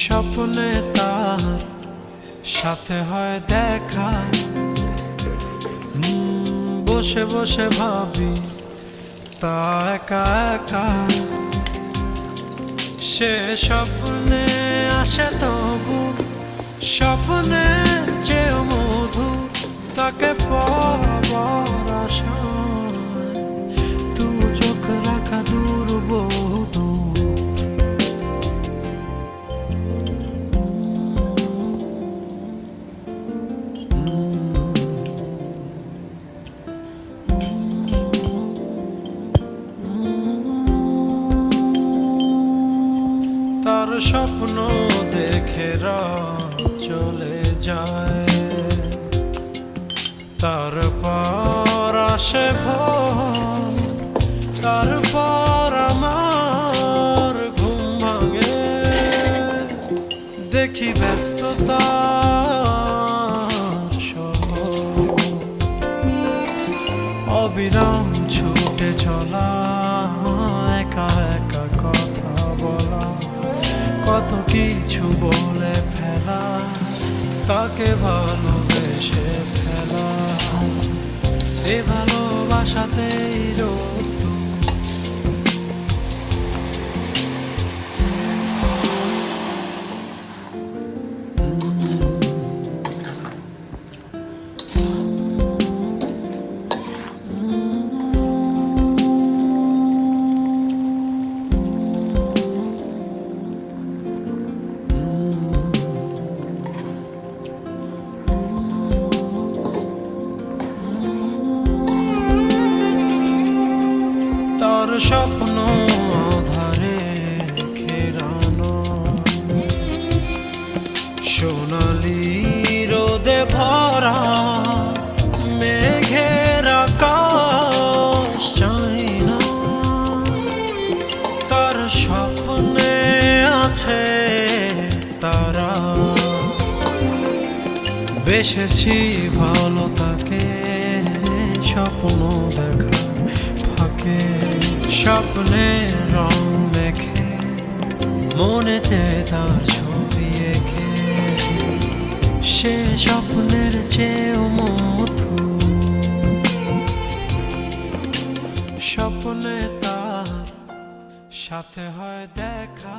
স্বপ্নে তার সাথে হয় দেখা। বসে বসে ভাবি, তা একা একা। সে স্বপ্নে আসে তবু, স্বপ্নে যে মধু, তাকে পাবার আশা তু চোখ রাখা দূর স্বপ্ন দেখে চলে যায়। তারপর আসে তারপর আমার ঘুম ভাঙে। দেখি ব্যস্ততা অবিরাম ছুটে চলা, একা কত কিছু বলে ফেলা তাকে ভালোবেসে ফেলা। এ ভালোবাসাতেই রোদ্দু স্বপ্ন ধারে ঘেরানো। সোনালি রোদে ভরা মেঘের তার স্বপ্নে আছে তারা। বেসেছি ভালো তাকে স্বপ্ন দেখা। স্বপ্নে রং মেখে, মনেতে তার ছবি এঁকে। সে স্বপ্নের চেয়েও মধু, স্বপ্নে তার সাথে হয় দেখা।